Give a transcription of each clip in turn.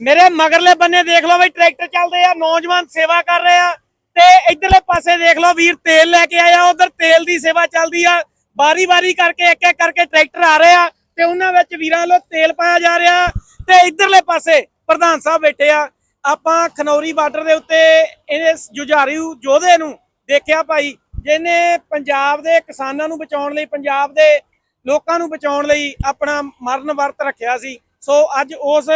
ਮੇਰੇ ਮਗਰਲੇ ਬੰਨੇ ਦੇਖ ਲਓ ਬਈ, ਟਰੈਕਟਰ ਚੱਲਦੇ ਆ, ਨੌਜਵਾਨ ਸੇਵਾ ਕਰ ਰਹੇ ਆ। ਤੇ ਇਧਰਲੇ ਪਾਸੇ ਦੇਖ ਲਓ ਵੀਰ, ਤੇਲ ਲੈ ਕੇ ਆਇਆ, ਉਧਰ ਤੇਲ ਦੀ ਸੇਵਾ ਚੱਲਦੀ ਆ। ਬਾਰੀ ਬਾਰੀ ਕਰਕੇ ਇੱਕ ਇੱਕ ਕਰਕੇ ਟਰੈਕਟਰ ਆ ਰਹੇ ਆ ਤੇ ਉਹਨਾਂ ਵਿੱਚ ਵੀਰਾਂ ਵੱਲੋਂ ਤੇਲ ਪਾਇਆ ਜਾ ਰਿਹਾ। ਤੇ ਇਧਰਲੇ ਪਾਸੇ ਪ੍ਰਧਾਨ ਸਾਹਿਬ ਬੈਠੇ ਆ। ਆਪਾਂ ਖਨੌਰੀ ਬਾਰਡਰ ਦੇ ਉੱਤੇ ਇਹਨੇ ਜੁਝਾਰੂ ਯੋਧੇ ਨੂੰ ਦੇਖਿਆ ਭਾਈ, ਜਿਹਨੇ ਪੰਜਾਬ ਦੇ ਕਿਸਾਨਾਂ ਨੂੰ ਬਚਾਉਣ ਲਈ, ਪੰਜਾਬ ਦੇ ਲੋਕਾਂ ਨੂੰ ਬਚਾਉਣ ਲਈ ਆਪਣਾ ਮਰਨ ਵਰਤ ਰੱਖਿਆ ਸੀ। ਸੋ ਅੱਜ ਉਸ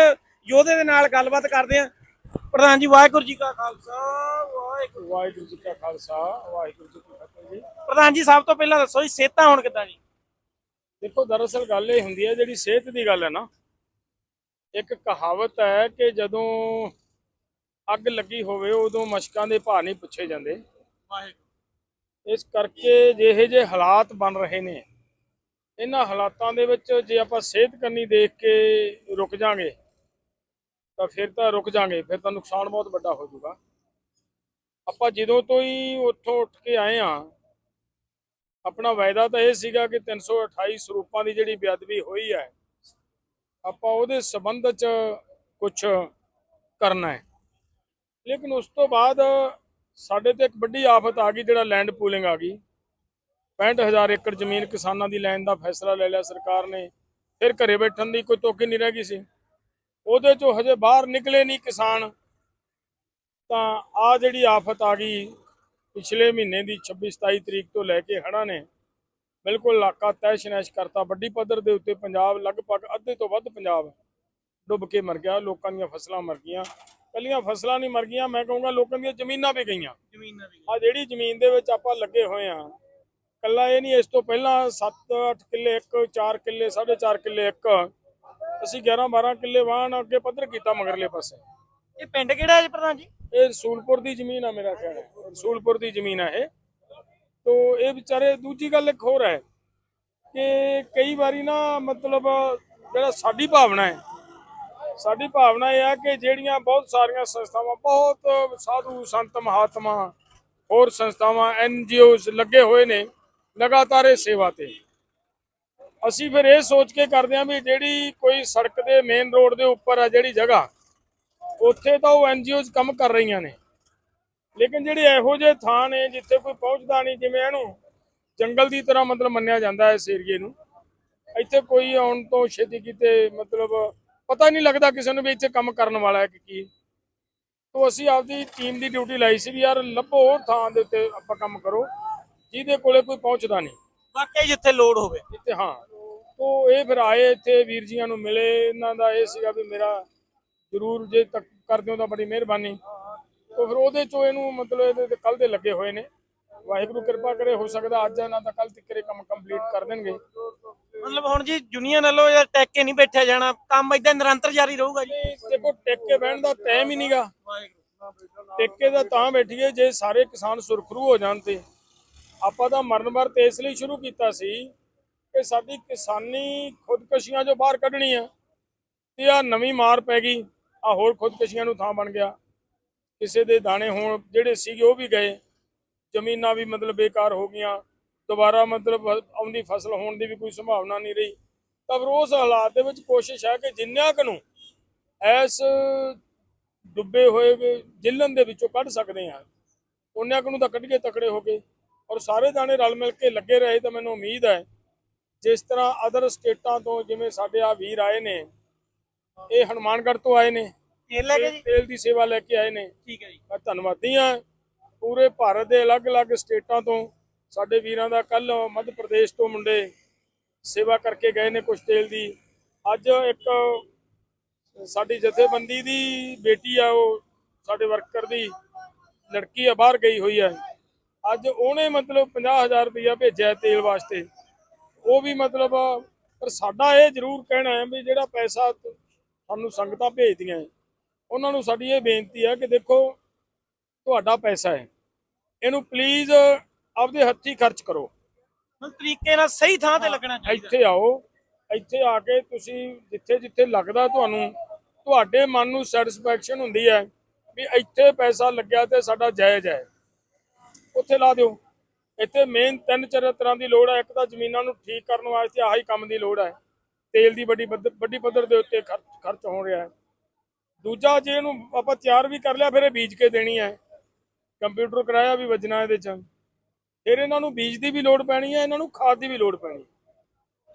ਯੋਧੇ ਦੇ ਨਾਲ ਗੱਲਬਾਤ ਕਰਦੇ ਆ ਪ੍ਰਧਾਨ ਜੀ ਵਾਹਿਗੁਰੂ ਜੀ ਕਾ ਖਾਲਸਾ ਵਾਹਿਗੁਰੂ। ਵਾਹਿਗੁਰੂ ਜੀ ਕਾ ਖਾਲਸਾ ਵਾਹਿਗੁਰੂ ਜੀ ਕੀ ਫਤਿਹ ਜੀ। ਪ੍ਰਧਾਨ ਜੀ ਸਭ ਤੋਂ ਪਹਿਲਾਂ ਦੱਸੋ ਜੀ ਸਿਹਤਾਂ ਹੁਣ ਕਿੱਦਾਂ ਜੀ? ਦੇਖੋ ਦਰਅਸਲ ਗੱਲ ਇਹ ਹੁੰਦੀ ਹੈ ਜਿਹੜੀ ਸਿਹਤ ਦੀ ਗੱਲ ਹੈ ਨਾ ਇੱਕ ਕਹਾਵਤ ਹੈ ਕਿ ਜਦੋਂ ਅੱਗ ਲੱਗੀ ਹੋਵੇ ਉਦੋਂ ਮਸ਼ਕਾਂ ਦੇ ਭਾਅ ਨਹੀਂ ਪੁੱਛੇ ਜਾਂਦੇ। ਵਾਹਿਗੁਰੂ। ਇਸ ਕਰਕੇ ਜਿਹੇ ਜੇ ਹਾਲਾਤ ਬਣ ਰਹੇ ਨੇ ਇਹਨਾਂ ਹਾਲਾਤਾਂ ਦੇ ਵਿੱਚ ਜੇ ਆਪਾਂ ਸਿਹਤ ਕਰਨੀ ਦੇਖ ਕੇ ਰੁਕ ਜਾਾਂਗੇ ਤਾਂ ਫਿਰ ਤਾਂ ਰੁਕ ਜਾਾਂਗੇ, ਫਿਰ ਤਾਂ ਨੁਕਸਾਨ ਬਹੁਤ ਵੱਡਾ ਹੋ ਜਾਊਗਾ। ਆਪਾਂ ਜਦੋਂ ਤੋਂ ਹੀ ਉੱਥੋਂ ਉੱਠ ਕੇ ਆਏ ਆ ਆਪਣਾ ਵਾਅਦਾ ਤਾਂ ਇਹ ਸੀਗਾ ਕਿ 328 ਸਰੂਪਾਂ ਦੀ ਜਿਹੜੀ ਬੇਅਦਬੀ ਹੋਈ ਹੈ, ਆਪਾਂ ਉਹਦੇ ਸਬੰਧ ਚ ਕੁਝ ਕਰਨਾ ਹੈ। ਲੇਕਿਨ ਉਸ ਤੋਂ ਬਾਅਦ ਸਾਡੇ ਤੇ ਇੱਕ ਵੱਡੀ ਆਫਤ ਆ ਗਈ, ਜਿਹੜਾ ਲੈਂਡ ਪੂਲਿੰਗ ਆ ਗਈ। 65000 ਏਕੜ ਜ਼ਮੀਨ ਕਿਸਾਨਾਂ ਦੀ ਲੈਣ ਦਾ ਫੈਸਲਾ ਲੈ ਲਿਆ ਸਰਕਾਰ ਨੇ, ਫਿਰ ਘਰੇ ਬੈਠਣ ਦੀ ਕੋਈ ਤੋਕੀ ਨਹੀਂ ਰਹਿ ਗਈ ਸੀ। ਉਹਦੇ ਚੋਂ ਹਜੇ ਬਾਹਰ ਨਿਕਲੇ ਨਹੀਂ ਕਿਸਾਨ ਤਾਂ ਆ ਜਿਹੜੀ ਆਫਤ ਆ ਗਈ ਪਿਛਲੇ ਮਹੀਨੇ ਦੀ 26 27 ਤਰੀਕ ਤੋਂ ਲੈ ਕੇ ਹੜ੍ਹਾਂ ਨੇ ਬਿਲਕੁਲ ਇਲਾਕਾ ਤੈਸ਼ ਨੈਸ਼ ਕਰਤਾ। ਵੱਡੀ ਪੱਧਰ ਦੇ ਉੱਤੇ ਪੰਜਾਬ ਲਗਭਗ ਅੱਧੇ ਤੋਂ ਵੱਧ ਪੰਜਾਬ ਡੁੱਬ ਕੇ ਮਰ ਗਿਆ ਲੋਕਾਂ ਦੀਆਂ ਫਸਲਾਂ ਮਰ ਗਈਆਂ। ਕੱਲੀਆਂ ਫਸਲਾਂ ਨਹੀਂ ਮਰ ਗਈਆਂ ਮੈਂ ਕਹੂੰਗਾ ਲੋਕਾਂ ਦੀਆਂ ਜ਼ਮੀਨਾਂ ਵੀ ਗਈਆਂ। ਜ਼ਮੀਨਾਂ ਵੀ ਆ ਜਿਹੜੀ ਜ਼ਮੀਨ ਦੇ ਵਿੱਚ ਆਪਾਂ ਲੱਗੇ ਹੋਏ ਆ ਕੱਲਾ ਇਹ ਨਹੀਂ ਇਸ ਤੋਂ ਪਹਿਲਾਂ 7-8 ਕਿੱਲੇ ਇੱਕ 4 ਕਿੱਲੇ 4.5 ਕਿੱਲੇ ਇੱਕ ਅਸੀਂ 11-12 ਕਿੱਲੇ ਵਾਹਣ ਅੱਗੇ ਪੱਧਰ ਕੀਤਾ ਮਗਰਲੇ ਪਾਸੇ। ਇਹ ਪਿੰਡ ਕਿਹੜਾ ਹੈ ਜੀ ਪ੍ਰਧਾਨ ਜੀ? ਇਹ ਰਸੂਲਪੁਰ ਦੀ ਜ਼ਮੀਨ ਆ ਮੇਰਾ ਖਿਆਲ ਹੈ। ਰਸੂਲਪੁਰ ਦੀ ਜ਼ਮੀਨ ਆ ਇਹ। ਤੋ ਇਹ ਵਿਚਾਰੇ ਦੂਜੀ ਗੱਲ ਇੱਕ ਹੋਰ ਹੈ ਕਿ ਕਈ ਵਾਰੀ ਨਾ ਮਤਲਬ ਜਿਹੜਾ ਸਾਡੀ ਭਾਵਨਾ ਹੈ ਸਾਡੀ ਭਾਵਨਾ ਇਹ ਹੈ ਕਿ ਜਿਹੜੀਆਂ ਬਹੁਤ ਸਾਰੀਆਂ ਸੰਸਥਾਵਾਂ ਬਹੁਤ ਸਾਧੂ ਸੰਤ ਮਹਾਤਮਾ ਹੋਰ ਸੰਸਥਾਵਾਂ ਐਨਜੀਓਜ਼ ਲੱਗੇ ਹੋਏ ਨੇ ਲਗਾਤਾਰ ਇਹ ਸੇਵਾ ਤੇ। ਅਸੀਂ ਫਿਰ ਇਹ ਸੋਚ ਕੇ ਕਰਦੇ ਹਾਂ ਵੀ ਜਿਹੜੀ ਕੋਈ ਸੜਕ ਦੇ ਮੇਨ ਰੋਡ ਦੇ ਉੱਪਰ ਆ ਜਿਹੜੀ ਜਗ੍ਹਾ ਉੱਥੇ ਤਾਂ ਉਹ ਐਨਜੀਓਜ਼ ਕੰਮ ਕਰ ਰਹੀਆਂ ਨੇ। ਲੇਕਿਨ ਜਿਹੜੇ ਇਹੋ ਜਿਹੇ ਥਾਂ ਨੇ ਜਿੱਥੇ ਕੋਈ ਪਹੁੰਚਦਾ ਨਹੀਂ ਜਿਵੇਂ ਇਹਨੂੰ ਜੰਗਲ ਦੀ ਤਰ੍ਹਾਂ ਮਤਲਬ ਮੰਨਿਆ ਜਾਂਦਾ ਹੈ ਇਸ ਏਰੀਏ ਨੂੰ ਇੱਥੇ ਕੋਈ ਆਉਣ ਤੋਂ ਛੇਤੀ ਕਿਤੇ ਮਤਲਬ ਪਤਾ ਨਹੀਂ ਲੱਗਦਾ ਕਿਸੇ ਨੂੰ ਵੀ ਇੱਥੇ ਕੰਮ ਕਰਨ ਵਾਲਾ ਹੈ ਕਿ ਕੀ। ਤੋਂ ਅਸੀਂ ਆਪਦੀ ਟੀਮ ਦੀ ਡਿਊਟੀ ਲਾਈ ਸੀ ਵੀ ਯਾਰ ਲੱਭੋ ਥਾਂ ਦੇ ਉੱਤੇ ਆਪਾਂ ਕੰਮ ਕਰੋ ਜਿਹਦੇ ਕੋਲੇ ਕੋਈ ਪਹੁੰਚਦਾ ਨਹੀਂ। ਵਾਕਈ ਜਿੱਥੇ ਲੋੜ ਹੋਵੇ। ਇੱਥੇ ਹਾਂ ਤੋਂ ਇਹ ਫਿਰ ਆਏ ਇੱਥੇ ਵੀਰ ਜੀਆਂ ਨੂੰ ਮਿਲੇ ਇਹਨਾਂ ਦਾ ਇਹ ਸੀਗਾ ਵੀ ਮੇਰਾ ਜ਼ਰੂਰ ਜੇ ਤੱਕ ਕਰ ਦਿਓ ਤਾਂ ਬੜੀ ਮਿਹਰਬਾਨੀ। ਤੋਂ ਫਿਰ ਉਹਦੇ ਚੋਂ ਇਹਨੂੰ ਮਤਲਬ ਇਹਦੇ ਤੇ ਕੱਲ ਦੇ ਲੱਗੇ ਹੋਏ ਨੇ। ਵਾਹਿਗੁਰੂ ਕਿਰਪਾ ਕਰੇ ਹੋ ਸਕਦਾ ਅੱਜ ਇਹਨਾਂ ਦਾ ਕੱਲ ਤੱਕ ਇਹ ਕੰਮ ਕੰਪਲੀਟ ਕਰ ਦੇਣਗੇ। ਮਤਲਬ ਹੁਣ ਜੀ ਯੂਨੀਅਨ ਵੱਲੋਂ ਯਾਰ ਟੈਕ ਕੇ ਨਹੀਂ ਬੈਠਿਆ ਜਾਣਾ ਕੰਮ ਇਦਾਂ ਨਿਰੰਤਰ ਜਾਰੀ ਰਹੂਗਾ ਜੀ। ਦੇਖੋ ਟਿੱਕੇ ਬਹਿਣ ਦਾ ਟਾਈਮ ਹੀ ਨਹੀਂਗਾ। ਟਿੱਕੇ ਦਾ ਤਾਂ ਬੈਠੀਏ ਜੇ ਸਾਰੇ ਕਿਸਾਨ ਸੁਰਖਰੂ ਹੋ ਜਾਣ ਤੇ। ਆਪਾਂ ਤਾਂ ਮਰਨ ਵਰਤ ਇਸ ਲਈ ਸ਼ੁਰੂ ਕੀਤਾ ਸੀ ਕਿ ਸਾਡੀ ਕਿਸਾਨੀ ਖੁਦਕਸ਼ੀਆਂ ਜੋ ਬਾਹਰ ਕੱਢਣੀ ਆ, ਤੇ ਆ ਨਵੀਂ ਮਾਰ ਪੈ ਗਈ ਆ ਹੋਰ ਖੁਦਕਸ਼ੀਆਂ ਨੂੰ ਥਾਂ ਬਣ ਗਿਆ। ਕਿਸੇ ਦੇ ਦਾਣੇ ਹੋਣ ਜਿਹੜੇ ਸੀਗੇ ਉਹ ਵੀ ਗਏ, ਜ਼ਮੀਨਾਂ ਵੀ ਮਤਲਬ ਬੇਕਾਰ ਹੋ ਗਈਆਂ, ਦੁਬਾਰਾ ਮਤਲਬ ਆਉਂਦੀ ਫਸਲ ਹੋਣ ਦੀ ਵੀ ਕੋਈ ਸੰਭਾਵਨਾ ਨਹੀਂ ਰਹੀ। ਤਾਂ ਫਿਰ ਉਸ ਹਾਲਾਤ ਦੇ ਵਿੱਚ ਕੋਸ਼ਿਸ਼ ਹੈ ਕਿ ਜਿੰਨਿਆਂ ਕੁ ਨੂੰ ਐਸ ਡੁੱਬੇ ਹੋਏ ਵੀ ਜਿਲਨ ਦੇ ਵਿੱਚੋਂ ਕੱਢ ਸਕਦੇ ਹਾਂ। ਉਹਨਾਂ ਕੁ ਨੂੰ ਤਾਂ ਕੱਢ ਕੇ ਤਕੜੇ ਹੋ ਗਏ ਔਰ ਸਾਰੇ ਦਾਣੇ ਰਲ ਮਿਲ ਕੇ ਲੱਗੇ ਰਹੇ ਤਾਂ ਮੈਨੂੰ ਉਮੀਦ ਹੈ ਜਿਸ ਤਰ੍ਹਾਂ ਅਦਰ ਸਟੇਟਾਂ ਤੋਂ ਜਿਵੇਂ ਸਾਡੇ ਆ ਵੀਰ ਆਏ ਨੇ ਇਹ ਹਨੂਮਾਨਗੜ੍ਹ ਤੋਂ ਆਏ ਨੇ ਤੇਲ ਲੈ ਕੇ ਜੀ? ਤੇਲ ਦੀ ਸੇਵਾ ਲੈ ਕੇ ਆਏ ਨੇ। ਠੀਕ ਹੈ ਜੀ। ਮੈਂ ਧੰਨਵਾਦੀ ਹਾਂ। ਪੂਰੇ ਭਾਰਤ ਦੇ ਅਲੱਗ-ਅਲੱਗ ਸਟੇਟਾਂ ਤੋਂ ਸਾਡੇ ਵੀਰਾਂ ਦਾ ਕੱਲ ਮੱਧ ਪ੍ਰਦੇਸ਼ ਤੋਂ ਮੁੰਡੇ ਸੇਵਾ ਕਰਕੇ ਗਏ ਨੇ ਕੁਛ ਤੇਲ ਦੀ। ਅੱਜ ਇੱਕ ਸਾਡੀ ਜਥੇਬੰਦੀ ਦੀ ਬੇਟੀ ਆ ਉਹ ਸਾਡੇ ਵਰਕਰ ਦੀ ਲੜਕੀ ਆ ਬਾਹਰ ਗਈ ਹੋਈ ਹੈ ਅੱਜ ਉਹਨੇ ਮਤਲਬ 50000 ਰੁਪਇਆ ਭੇਜਿਆ ਤੇਲ ਵਾਸਤੇ। ਉਹ ਵੀ ਮਤਲਬ ਪਰ ਸਾਡਾ ਇਹ ਜ਼ਰੂਰ ਕਹਿਣਾ ਹੈ ਵੀ ਜਿਹੜਾ ਪੈਸਾ ਸਾਨੂੰ ਸੰਗਤਾਂ ਭੇਜਦੀਆਂ ਉਹਨਾਂ ਨੂੰ ਸਾਡੀ ਇਹ ਬੇਨਤੀ ਹੈ ਕਿ ਦੇਖੋ ਤੁਹਾਡਾ ਪੈਸਾ ਹੈ ਇਹਨੂੰ ਪਲੀਜ਼ ਆਪਦੇ ਹੱਥੀ ਖਰਚ ਕਰੋ। ਹੁਣ ਤਰੀਕੇ ਨਾਲ ਸਹੀ ਥਾਂ ਤੇ ਲੱਗਣਾ ਚਾਹੀਦਾ। ਇੱਥੇ ਆਓ ਇੱਥੇ ਆ ਕੇ ਤੁਸੀਂ ਜਿੱਥੇ ਜਿੱਥੇ ਲੱਗਦਾ ਤੁਹਾਨੂੰ ਤੁਹਾਡੇ ਮਨ ਨੂੰ ਸੈਟੀਸਫੈਕਸ਼ਨ ਹੁੰਦੀ ਹੈ ਵੀ ਇੱਥੇ ਪੈਸਾ ਲੱਗਿਆ ਤੇ ਸਾਡਾ ਜਾਇਜ਼ ਹੈ। ਉੱਥੇ ਲਾ ਦਿਓ। ਇੱਥੇ ਮੇਨ ਤਿੰਨ ਚਾਰ ਤਰ੍ਹਾਂ ਦੀ ਲੋੜ ਹੈ ਇੱਕ ਤਾਂ ਜ਼ਮੀਨਾਂ ਨੂੰ ਠੀਕ ਕਰਨ ਵਾਸਤੇ ਆਹੀ ਕੰਮ ਦੀ ਲੋੜ ਹੈ ਤੇਲ ਦੀ ਵੱਡੀ ਵੱਡੀ ਪੱਧਰ ਦੇ ਉੱਤੇ ਖਰਚ ਖਰਚ ਹੋ ਰਿਹਾ ਹੈ। ਦੂਜਾ ਜੇ ਇਹਨੂੰ ਆਪਾਂ ਤਿਆਰ ਵੀ ਕਰ ਲਿਆ ਫਿਰ ਇਹ ਬੀਜ ਕੇ ਦੇਣੀ ਹੈ। ਕੰਪਿਊਟਰ ਕਰਾਇਆ ਵੀ ਵੱਜਣਾ ਇਹਦੇ ਚ। ਫਿਰ ਇਹਨਾਂ ਨੂੰ ਬੀਜ ਦੀ ਵੀ ਲੋੜ ਪੈਣੀ ਹੈ ਇਹਨਾਂ ਨੂੰ ਖਾਦ ਦੀ ਵੀ ਲੋੜ ਪੈਣੀ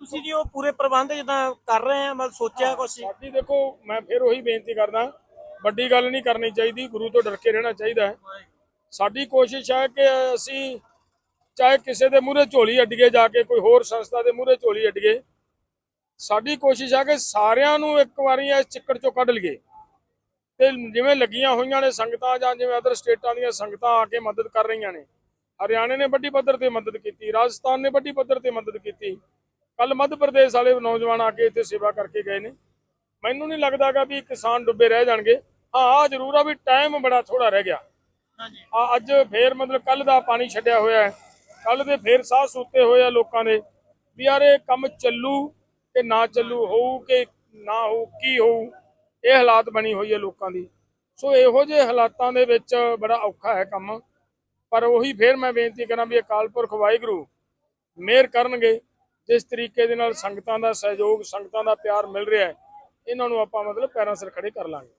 ਤੁਸੀਂ ਜੀ ਉਹ ਪੂਰੇ ਪ੍ਰਬੰਧ ਜਿੱਦਾਂ ਕਰ ਰਹੇ ਆ ਮਤਲਬ ਸੋਚਿਆ ਕੁਛ ਸਾਡੀ ਦੇਖੋ ਮੈਂ ਫਿਰ ਉਹੀ ਬੇਨਤੀ ਕਰਦਾ ਵੱਡੀ ਗੱਲ ਨਹੀਂ ਕਰਨੀ ਚਾਹੀਦੀ ਗੁਰੂ ਤੋਂ ਡਰ ਕੇ ਰਹਿਣਾ ਚਾਹੀਦਾ ਹੈ। ਸਾਡੀ ਕੋਸ਼ਿਸ਼ ਹੈ ਕਿ ਅਸੀਂ ਚਾਹੇ ਕਿਸੇ ਦੇ ਮੂਹਰੇ ਝੋਲੀ ਅੱਡੀਏ ਜਾ ਕੇ ਕੋਈ ਹੋਰ ਸੰਸਥਾ ਦੇ ਮੂਹਰੇ ਝੋਲੀ ਅੱਡੀਏ ਸਾਡੀ ਕੋਸ਼ਿਸ਼ ਹੈ ਕਿ ਸਾਰਿਆਂ ਨੂੰ ਇੱਕ ਵਾਰੀ ਇਸ ਚਿੱਕੜ ਚੋਂ ਕੱਢ ਲਈਏ। ਤੇ ਜਿਵੇਂ ਲੱਗੀਆਂ ਹੋਈਆਂ ਨੇ ਸੰਗਤਾਂ ਜਾਂ ਜਿਵੇਂ ਅਦਰ ਸਟੇਟਾਂ ਦੀਆਂ ਸੰਗਤਾਂ ਆ ਕੇ ਮਦਦ ਕਰ ਰਹੀਆਂ ਨੇ। ਹਰਿਆਣੇ ਨੇ ਵੱਡੀ ਪੱਧਰ ਤੇ ਮਦਦ ਕੀਤੀ ਰਾਜਸਥਾਨ ਨੇ ਵੱਡੀ ਪੱਧਰ ਤੇ ਮਦਦ ਕੀਤੀ। ਕੱਲ ਮੱਧ ਪ੍ਰਦੇਸ਼ ਵਾਲੇ ਨੌਜਵਾਨ ਆ ਕੇ ਇੱਥੇ ਸੇਵਾ ਕਰਕੇ ਗਏ ਨੇ। ਮੈਨੂੰ ਨਹੀਂ ਲੱਗਦਾਗਾ ਵੀ ਕਿਸਾਨ ਡੁੱਬੇ ਰਹਿ ਜਾਣਗੇ। ਹਾਂ ਆ ਜ਼ਰੂਰ ਆ ਵੀ ਟਾਈਮ ਬੜਾ ਥੋੜਾ ਰਹਿ ਗਿਆ। ਹਾਂਜੀ। ਆ ਅੱਜ ਫੇਰ ਮਤਲਬ ਕੱਲ ਦਾ ਪਾਣੀ ਛੱਡਿਆ ਹੋਇਆ ਹੈ। ਕੱਲ ਦੇ ਫੇਰ ਸਾਹ ਸੁੱਤੇ ਹੋਏ ਆ ਲੋਕਾਂ ਦੇ ਵੀ ਯਾਰ ਇਹ ਕੰਮ ਚੱਲੂ ਕਿ ਨਾ ਚੱਲੂ ਹੋਊ ਕਿ ਨਾ ਹੋਊ ਕੀ ਹੋਊ ਇਹ ਹਾਲਾਤ ਬਣੀ ਹੋਈ ਹੈ ਲੋਕਾਂ ਦੀ। ਸੋ ਇਹੋ ਜਿਹੇ ਹਾਲਾਤਾਂ ਦੇ ਵਿੱਚ ਬੜਾ ਔਖਾ ਹੈ ਕੰਮ। ਪਰ ਉਹੀ ਫੇਰ ਮੈਂ ਬੇਨਤੀ ਕਰਾਂ ਵੀ ਅਕਾਲ ਪੁਰਖ ਵਾਹਿਗੁਰੂ ਮਿਹਰ ਕਰਨਗੇ ਜਿਸ ਤਰੀਕੇ ਦੇ ਨਾਲ ਸੰਗਤਾਂ ਦਾ ਸਹਿਯੋਗ ਸੰਗਤਾਂ ਦਾ ਪਿਆਰ ਮਿਲ ਰਿਹਾ ਹੈ ਇਹਨਾਂ ਨੂੰ ਆਪਾਂ ਮਤਲਬ ਪੈਰਾਂ ਸਿਰ ਖੜੇ ਕਰ ਲਾਂਗੇ।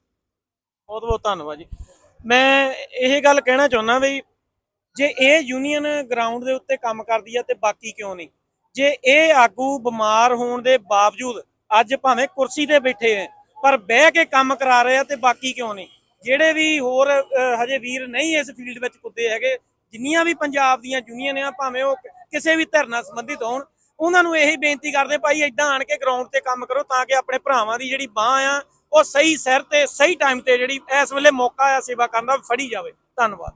ਬਹੁਤ ਬਹੁਤ ਧੰਨਵਾਦ ਜੀ। ਮੈਂ ਇਹ ਗੱਲ ਕਹਿਣਾ ਚਾਹੁੰਦਾ ਵੀ ਜੇ ਇਹ ਯੂਨੀਅਨ ਗਰਾਊਂਡ ਦੇ ਉੱਤੇ ਕੰਮ ਕਰਦੀ ਆ ਤੇ ਬਾਕੀ ਕਿਉਂ ਨਹੀਂ? ਜੇ ਇਹ ਆਗੂ ਬਿਮਾਰ ਹੋਣ ਦੇ ਬਾਵਜੂਦ ਅੱਜ ਭਾਵੇਂ ਕੁਰਸੀ ਤੇ ਬੈਠੇ ਆ, ਪਰ ਬਹਿ ਕੇ ਕੰਮ ਕਰਾ ਰਹੇ ਆ ਤੇ ਬਾਕੀ ਕਿਉਂ ਨਹੀਂ? ਜਿਹੜੇ ਵੀ ਹੋਰ ਹਜੇ ਵੀਰ ਨਹੀਂ ਇਸ ਫੀਲਡ ਵਿੱਚ ਕੁੱਦੇ ਹੈਗੇ, ਜਿੰਨੀਆਂ ਵੀ ਪੰਜਾਬ ਦੀਆਂ ਯੂਨੀਅਨ ਆ, ਭਾਵੇਂ ਉਹ ਕਿਸੇ ਵੀ ਧਰਨਾ ਸੰਬੰਧਿਤ ਹੋਣ, ਉਹਨਾਂ ਨੂੰ ਇਹੀ ਬੇਨਤੀ ਕਰਦੇ ਭਾਈ ਇਦਾਂ ਆਣ ਕੇ ਗਰਾਊਂਡ ਤੇ ਕੰਮ ਕਰੋ ਤਾਂ ਕਿ ਆਪਣੇ ਭਰਾਵਾਂ ਦੀ ਜਿਹੜੀ ਬਾਹ ਆ, ਉਹ ਸਹੀ ਸਿਰ ਤੇ, ਸਹੀ ਟਾਈਮ ਤੇ ਜਿਹੜੀ ਇਸ ਵੇਲੇ ਮੌਕਾ ਆ ਸੇਵਾ ਕਰਨ ਦਾ, ਫੜੀ ਜਾਵੇ। ਧੰਨਵਾਦ।